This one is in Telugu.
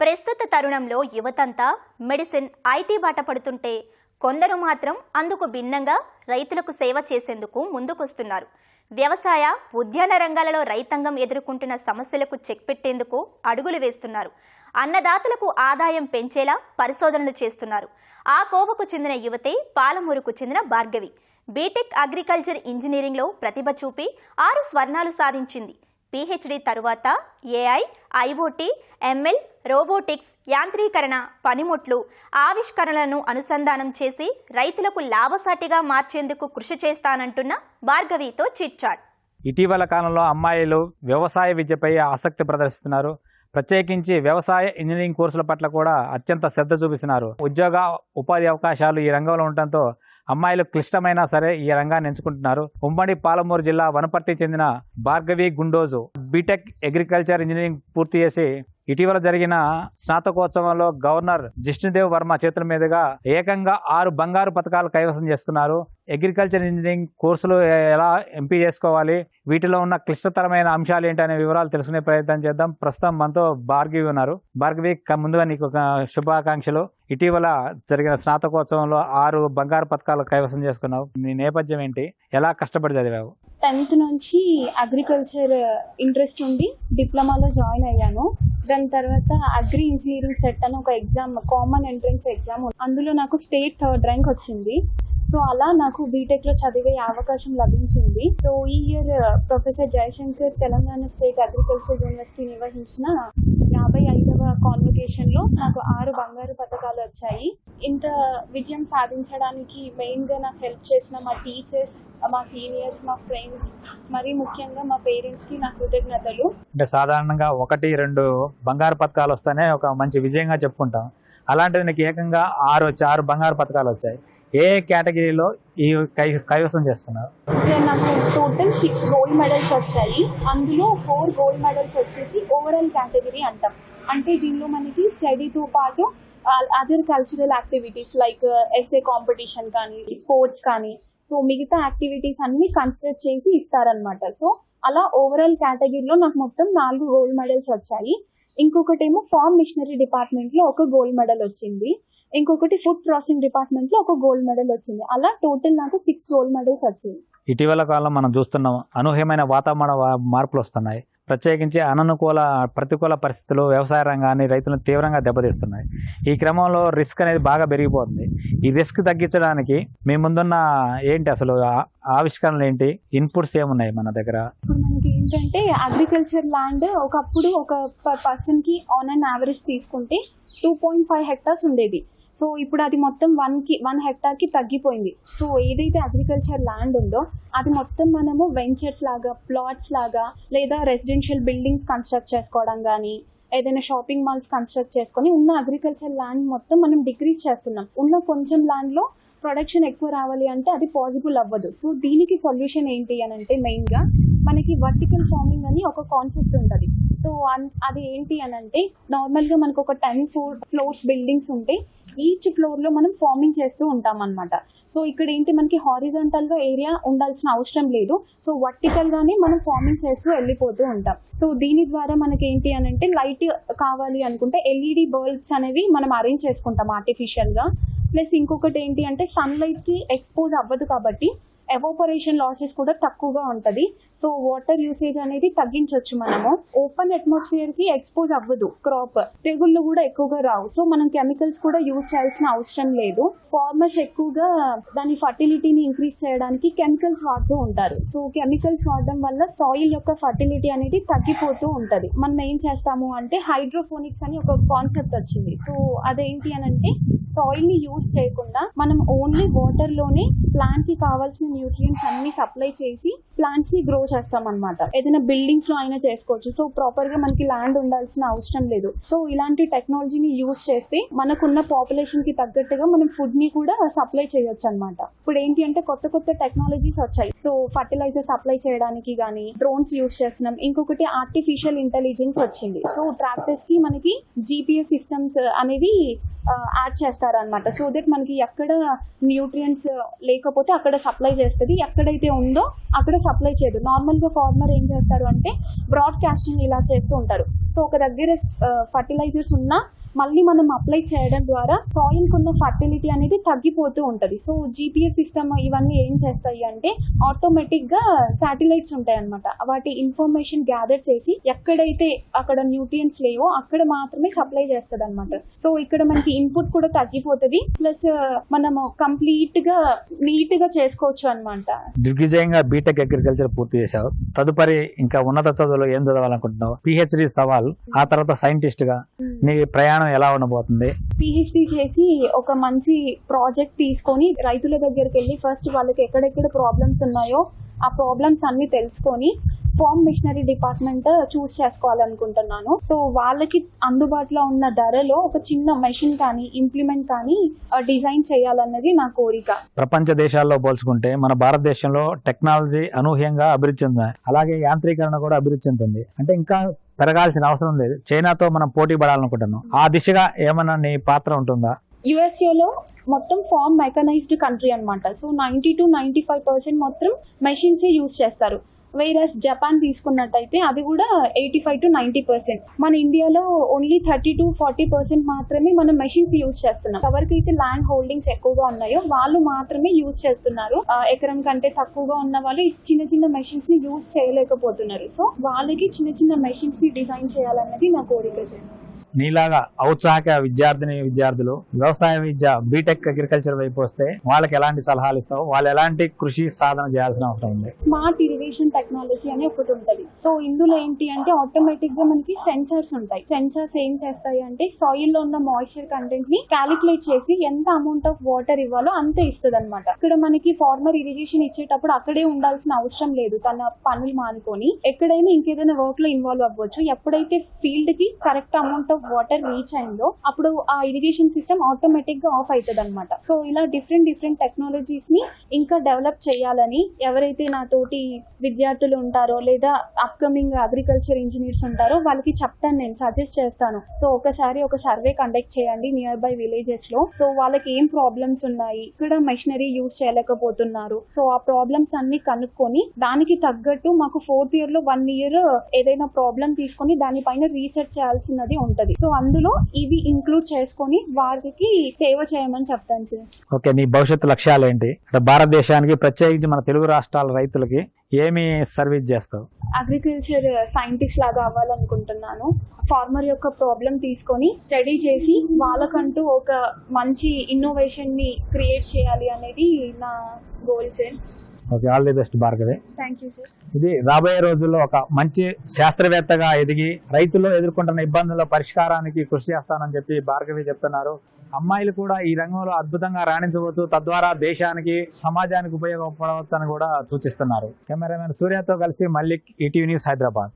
ప్రస్తుత తరుణంలో యువతంతా మెడిసిన్ ఐటీ బాట పడుతుంటే కొందరు మాత్రం అందుకు భిన్నంగా రైతులకు సేవ చేసేందుకు ముందుకొస్తున్నారు. వ్యవసాయ ఉద్యాన రంగాలలో రైతాంగం ఎదుర్కొంటున్న సమస్యలకు చెక్ పెట్టేందుకు అడుగులు వేస్తున్నారు. అన్నదాతలకు ఆదాయం పెంచేలా పరిశోధనలు చేస్తున్నారు. ఆ కోవకు చెందిన యువతే పాలమూరుకు చెందిన భార్గవి. బీటెక్ అగ్రికల్చర్ ఇంజనీరింగ్లో ప్రతిభ చూపి ఆరు స్వర్ణాలు సాధించింది. పిహెచ్డి తరువాత ఏఐ ఐఓటీ ఎంఎల్ రోబోటిక్స్ యాంత్రీకరణ పనిముట్లు ఆవిష్కరణలను అనుసంధానం చేసి రైతులకు లాభసాటిగా మార్చేందుకు కృషి చేస్తానంటున్న భార్గవితో చిట్చాట్ ఇటీవల కాలంలో అమ్మాయిలు వ్యవసాయ విద్యపై ఆసక్తి ప్రదర్శిస్తున్నారు. ప్రత్యేకించి వ్యవసాయ ఇంజనీరింగ్ కోర్సుల పట్ల కూడా అత్యంత శ్రద్ధ చూపిస్తున్నారు. ఉద్యోగ ఉపాధి అవకాశాలు ఈ రంగంలో ఉండటంతో అమ్మాయిలు క్లిష్టమైనా సరే ఈ రంగాన్ని ఎంచుకుంటున్నారు. ఉమ్మడి పాలమూరు జిల్లా వనపర్తి చెందిన Bhargavi Gundoju BTech agriculture engineering పూర్తి చేసి ఇటీవల జరిగిన స్నాతకోత్సవంలో గవర్నర్ జిష్ణుదేవ్ వర్మ చేతుల మీదుగా ఏకంగా ఆరు బంగారు పథకాలు కైవసం చేసుకున్నారు. అగ్రికల్చర్ ఇంజనీరింగ్ కోర్సులు ఎలా ఎంపీ చేసుకోవాలి వీటిలో ఉన్న క్లిష్టతరమైన అంశాలు ఏంటనే వివరాలు తెలుసుకునే ప్రయత్నం చేద్దాం. ప్రస్తుతం మనతో భార్గవి ఉన్నారు. భార్గవి ముందుగా నీకు శుభాకాంక్షలు. ఇటీవల జరిగిన స్నాతకోత్సవంలో ఆరు బంగారు పథకాలు కైవసం చేసుకున్నావు? నీ నేపథ్యం ఏంటి? ఎలా కష్టపడి చదివావు? టెన్త్ నుంచి అగ్రికల్చర్ ఇంట్రెస్ట్ ఉండి డిప్లొమాలో జాయిన్ అయ్యాను. దాని తర్వాత అగ్రి ఇంజనీరింగ్ సెట్ అని ఒక ఎగ్జామ్ కామన్ ఎంట్రన్స్ ఎగ్జామ్ అందులో నాకు స్టేట్ థర్డ్ ర్యాంక్ వచ్చింది. సో అలా నాకు బీటెక్లో చదివే అవకాశం లభించింది. సో ఈ year professor Jayashankar Telangana state agriculture university నిర్వహించిన యాభై ఐదవ కాన్వకేషన్లో నాకు ఆరు బంగారు పథకాలు వచ్చాయి. ఇంత విజయం సాధించడానికి మెయిన్గా నాకు హెల్ప్ చేసిన మా టీచర్స్ మా సీనియర్స్ మా ఫ్రెండ్స్ మరి ముఖ్యంగా మా పేరెంట్స్కి నా కృతజ్ఞతలు. అంటే సాధారణంగా ఒకటి రెండు బంగారు పథకాలు వస్తేనే ఒక మంచి విజయంగా చెప్పుకుంటాం. అలాంటిది నీకు ఏకంగా ఆరు వచ్చి ఆరు బంగారు పథకాలు వచ్చాయి. ఏ కేటగిరీలో ఈ కై కైవసం చేసుకున్నావు? సో నాకు టోటల్ సిక్స్ గోల్డ్ మెడల్స్ వచ్చాయి. అందులో ఫోర్ గోల్డ్ మెడల్స్ వచ్చేసి ఓవరాల్ కేటగిరీ అంటాం. అంటే దీనిలో మనకి స్టడీతో పాటు other cultural activities like SA competition కానీ స్పోర్ట్స్ కానీ సో మిగతా యాక్టివిటీస్ అన్ని కన్సిడర్ చేసి ఇస్తారనమాట సో అలా ఓవరాల్ కేటగిరీలో నాకు మొత్తం నాలుగు గోల్డ్ మెడల్స్ వచ్చాయి. ఇంకొకటి ఏమో ఫార్మ్ మిషనరీ డిపార్ట్మెంట్లో ఒక గోల్డ్ మెడల్ వచ్చింది. ఇంకొకటి ఫుడ్ ప్రాసెసింగ్ డిపార్ట్మెంట్లో ఒక గోల్డ్ మెడల్ వచ్చింది. అలా టోటల్ నాకు సిక్స్ గోల్డ్ మెడల్స్ వచ్చాయి. ఇటీవల కాలం మనం చూస్తున్నాం అనూహ్యమైన వాతావరణ మార్పులు వస్తున్నాయి. ప్రత్యేకించి అననుకూల ప్రతికూల పరిస్థితులు వ్యవసాయ రంగాన్ని రైతులను తీవ్రంగా దెబ్బతీస్తున్నాయి. ఈ క్రమంలో రిస్క్ అనేది బాగా పెరిగిపోతుంది. ఈ రిస్క్ తగ్గించడానికి మీ ముందున్న ఏంటి అసలు ఆవిష్కరణలు ఏంటి? ఇన్పుట్స్ ఏమున్నాయి మన దగ్గర? ఏంటంటే అగ్రికల్చర్ ల్యాండ్ ఒకప్పుడు ఒక పర్సన్కి ఆన్ అండ్ యావరేజ్ తీసుకుంటే టూ పాయింట్ ఫైవ్ హెక్టార్స్ ఉండేది. సో ఇప్పుడు అది మొత్తం వన్కి వన్ హెక్టార్కి తగ్గిపోయింది. సో ఏదైతే అగ్రికల్చర్ ల్యాండ్ ఉందో అది మొత్తం మనము వెంచర్స్ లాగా ప్లాట్స్ లాగా లేదా రెసిడెన్షియల్ బిల్డింగ్స్ కన్స్ట్రక్ట్ చేసుకోవడం కానీ ఏదైనా షాపింగ్ మాల్స్ కన్స్ట్రక్ట్ చేసుకొని ఉన్న అగ్రికల్చర్ ల్యాండ్ మొత్తం మనం డిక్రీస్ చేస్తున్నాం. ఉన్న కొంచెం ల్యాండ్లో ప్రొడక్షన్ ఎక్కువ రావాలి అంటే అది పాసిబుల్ అవ్వదు. సో దీనికి సొల్యూషన్ ఏంటి అని అంటే మెయిన్గా మనకి వర్టికల్ ఫార్మింగ్ అని ఒక కాన్సెప్ట్ ఉంటుంది. సో అన్- అది ఏంటి అని అంటే నార్మల్గా మనకు ఒక టెన్ ఫోర్ ఫ్లోర్స్ బిల్డింగ్స్ ఉంటే ఈచ్ ఫ్లోర్లో మనం ఫార్మింగ్ చేస్తూ ఉంటాం అనమాట సో ఇక్కడ ఏంటి మనకి హారిజాంటల్గా ఏరియా ఉండాల్సిన అవసరం లేదు. సో వర్టికల్ గానే మనం ఫార్మింగ్ చేస్తూ వెళ్ళిపోతూ ఉంటాం. సో దీని ద్వారా మనకి ఏంటి అని అంటే లైట్ కావాలి అనుకుంటే ఎల్ఈడి బల్బ్స్ అనేవి మనం అరేంజ్ చేసుకుంటాం ఆర్టిఫిషియల్గా ప్లస్ ఇంకొకటి ఏంటి అంటే సన్లైట్కి ఎక్స్పోజ్ అవ్వదు కాబట్టి ఎవాపరేషన్ లాసెస్ కూడా తక్కువగా ఉంటది. సో వాటర్ యూసేజ్ అనేది తగ్గించవచ్చు మనము. ఓపెన్ అట్మాస్ఫియర్కి ఎక్స్పోజ్ అవ్వదు క్రాప్ తెగుళ్ళు కూడా ఎక్కువగా రావు. సో మనం కెమికల్స్ కూడా యూజ్ చేయాల్సిన అవసరం లేదు. ఫార్మర్స్ ఎక్కువగా దాని ఫర్టిలిటీని ఇంక్రీజ్ చేయడానికి కెమికల్స్ వాడుతూ ఉంటారు. సో కెమికల్స్ వాడడం వల్ల సాయిల్ యొక్క ఫర్టిలిటీ అనేది తగ్గిపోతూ ఉంటది. మనం ఏం చేస్తాము అంటే హైడ్రోఫోనిక్స్ అని ఒక కాన్సెప్ట్ వచ్చింది. సో అదేంటి అని అంటే సాయిల్ని యూజ్ చేయకుండా మనం ఓన్లీ వాటర్లోనే ప్లాంట్కి కావాల్సిన న్యూట్రియంట్స్ అన్ని సప్లై చేసి ప్లాంట్స్ని గ్రో చేస్తాం అనమాట ఏదైనా బిల్డింగ్స్లో అయినా చేసుకోవచ్చు. సో ప్రాపర్గా మనకి ల్యాండ్ ఉండాల్సిన అవసరం లేదు. సో ఇలాంటి టెక్నాలజీని యూజ్ చేస్తే మనకున్న పాపులేషన్కి తగ్గట్టుగా మనం ఫుడ్ని కూడా సప్లై చేయొచ్చు అనమాట ఇప్పుడు ఏంటి అంటే కొత్త కొత్త టెక్నాలజీస్ వచ్చాయి. సో ఫర్టిలైజర్ సప్లై చేయడానికి కానీ డ్రోన్స్ యూస్ చేస్తున్నాం. ఇంకొకటి ఆర్టిఫిషియల్ ఇంటెలిజెన్స్ వచ్చింది. సో ట్రాక్టర్స్కి మనకి జీపీఎస్ సిస్టమ్స్ అనేవి యాడ్ చేస్తారనమాట సో దట్ మనకి ఎక్కడ న్యూట్రియంట్స్ లేకపోతే అక్కడ సప్లై చేస్తుంది. ఎక్కడైతే ఉందో అక్కడ సప్లై చేయదు. నార్మల్గా ఫార్మర్ ఏం చేస్తారు అంటే బ్రాడ్కాస్టింగ్ ఇలా చేస్తూ ఉంటారు. సో ఒక దగ్గర ఫర్టిలైజర్స్ ఉన్నా మళ్ళీ మనం అప్లై చేయడం ద్వారా సాయిల్ కున్న ఫర్టిలిటీ అనేది తగ్గిపోతూ ఉంటుంది. సో జీపీఎస్ సిస్టమ్ ఇవన్నీ ఏం చేస్తాయి అంటే ఆటోమేటిక్గా శాటిలైట్స్ ఉంటాయి అనమాట వాటి ఇన్ఫర్మేషన్ గ్యాదర్ చేసి ఎక్కడైతే అక్కడ న్యూట్రియన్స్ లేవో అక్కడ మాత్రమే సప్లై చేస్తుంది అనమాట సో ఇక్కడ మనకి ఇన్పుట్ కూడా తగ్గిపోతుంది. ప్లస్ uh, మనము కంప్లీట్గా నీట్గా చేసుకోవచ్చు అనమాట దిగ్విజయంగా బీటెక్ అగ్రికల్చర్ పూర్తి చేశావు. తదుపరి ఇంకా ఉన్నత చదువులు ఏం చదవాలనుకుంటున్నావు? పిహెచ్డి సవాల్ ఆ తర్వాత సైంటిస్ట్గా నీ ప్రయాణం ఎలా ఉండబోతుంది? పిహెచ్డి చేసి ఒక మంచి ప్రాజెక్ట్ తీసుకొని రైతుల దగ్గరికి వెళ్ళి ఫస్ట్ వాళ్ళకి ఎక్కడెక్కడ ప్రాబ్లమ్స్ ఉన్నాయో ఆ ప్రాబ్లమ్స్ అన్ని తెలుసుకొని ఫార్మ్ మిషనరీ డిపార్ట్మెంట్ చూస్ చేసుకోవాలనుకుంటున్నాను. సో వాళ్ళకి అందుబాటులో ఉన్న ధరలో ఒక చిన్న మెషిన్ కానీ ఇంప్లిమెంట్ కానీ డిజైన్ చేయాలన్నది నా కోరిక. ప్రపంచ దేశాల్లో పోల్చుకుంటే మన భారతదేశంలో టెక్నాలజీ అనూహ్యంగా అభివృద్ధి చెందింది. అలాగే యాంత్రీకరణ కూడా అభివృద్ధి చెందుతుంది. అంటే ఇంకా పెరగాల్సిన అవసరం లేదు. చైనాతో మనం పోటీ పడాలనుకుంటున్నాం. ఆ దిశగా ఏమన్నా నీ పాత్ర ఉంటుందా? యుఎస్ఏలో మొత్తం ఫార్మ్ మెకనైజ్డ్ కంట్రీ అనమాట so ninety to ninety five percent మొత్తం మెషిన్సే యూస్ చేస్తారు. వైరస్ జపాన్ తీసుకున్నట్టయితే అది కూడా eighty five to ninety percent మన ఇండియాలో only thirty to forty percent మాత్రమే మనం మెషిన్స్ యూజ్ చేస్తున్నాం. ఎవరికైతే ల్యాండ్ హోల్డింగ్స్ ఎక్కువగా ఉన్నాయో వాళ్ళు మాత్రమే యూజ్ చేస్తున్నారు. ఎకరం కంటే తక్కువగా ఉన్న వాళ్ళు ఈ చిన్న చిన్న మెషిన్స్ని యూజ్ చేయలేకపోతున్నారు. సో వాళ్ళకి చిన్న చిన్న మెషిన్స్ని డిజైన్ చేయాలన్నది నా కోరిక సార్. నీలాగా ఔత్సాహిక విద్యార్థిని విద్యార్థులు వ్యవసాయ విద్య బీటెక్ అగ్రికల్చర్ వైపు వస్తే వాళ్ళకి ఎలాంటి సలహాలు ఇస్తావు? వాళ్ళు ఎలాంటి కృషి సాధన చేయాల్సిన అవసరం ఉంది? స్మార్ట్ ఇరిగేషన్ టెక్నాలజీ అని ఒకటి ఉంటుంది. సో ఇందులో ఏంటి అంటే ఆటోమేటిక్గా మనకి సెన్సార్స్ ఉంటాయి. సెన్సార్స్ ఏం చేస్తాయి అంటే సాయిల్లో ఉన్న మాయిశ్చర్ కంటెంట్ని క్యాలిక్యులేట్ చేసి ఎంత అమౌంట్ ఆఫ్ వాటర్ ఇవ్వాలో అంతే ఇస్తుంది అనమాట ఇక్కడ మనకి ఫార్మర్ ఇరిగేషన్ ఇచ్చేటప్పుడు అక్కడే ఉండాల్సిన అవసరం లేదు. తన పనులు మానుకొని ఎక్కడైనా ఇంకేదైనా వర్క్లో ఇన్వాల్వ్ అవ్వచ్చు. ఎప్పుడైతే ఫీల్డ్కి correct amount of water reach అయిందో అప్పుడు ఆ ఇరిగేషన్ సిస్టమ్ ఆటోమేటిక్గా ఆఫ్ అవుతుంది అనమాట సో ఇలా డిఫరెంట్ డిఫరెంట్ టెక్నాలజీస్ని ఇంకా డెవలప్ చేయాలని ఎవరైతే నా తోటి విద్యార్థులు ఉంటారో లేదా అప్కమింగ్ అగ్రికల్చర్ ఇంజనీర్స్ ఉంటారో వాళ్ళకి చెప్తాను నేను సజెస్ట్ చేస్తాను. సో ఒకసారి ఒక సర్వే కండక్ట్ చేయండి నియర్ బై విలేజెస్లో. సో వాళ్ళకి ఏం ప్రాబ్లమ్స్ ఉన్నాయి? ఇక్కడ మెషినరీ యూజ్ చేయలేకపోతున్నారు. సో ఆ ప్రాబ్లమ్స్ అన్ని కనుక్కొని దానికి తగ్గట్టు మాకు ఫోర్త్ ఇయర్లో వన్ ఇయర్ ఏదైనా ప్రాబ్లం తీసుకొని దానిపైన రీసెర్చ్ చేయాల్సినది ఉంటది. సో అందులో ఇవి ఇంక్లూడ్ చేసుకొని వారికి సేవ చేయమని చెప్తాను సార్. ఓకే నీ భవిష్యత్తు లక్ష్యాలు ఏంటి? అంటే భారతదేశానికి ప్రత్యేకించి మన తెలుగు రాష్ట్రాల రైతులకి ఏమి సర్వీస్ చేస్తావు? అగ్రికల్చర్ సైంటిస్ట్ లాగా అవ్వాలనుకుంటున్నాను. ఫార్మర్ యొక్క ప్రాబ్లం తీసుకొని స్టడీ చేసి వాళ్ళకంటూ ఒక మంచి ఇన్నోవేషన్ని క్రియేట్ చేయాలి అనేది నా goal sir okay all the best Bhargavi ఇది రాబోయే రోజుల్లో ఒక మంచి శాస్త్రవేత్తగా ఎదిగి రైతులు ఎదుర్కొంటున్న ఇబ్బందుల పరిష్కారానికి కృషి చేస్తానని చెప్పి భార్గవి చెప్తున్నారు. అమ్మాయిలు కూడా ఈ రంగంలో అద్భుతంగా రాణించవచ్చు. తద్వారా దేశానికి సమాజానికి ఉపయోగపడవచ్చు అని కూడా సూచిస్తున్నారు. కెమెరామెన్ సూర్యతో కలిసి మల్లిక్ ఈటీవీ న్యూస్ హైదరాబాద్.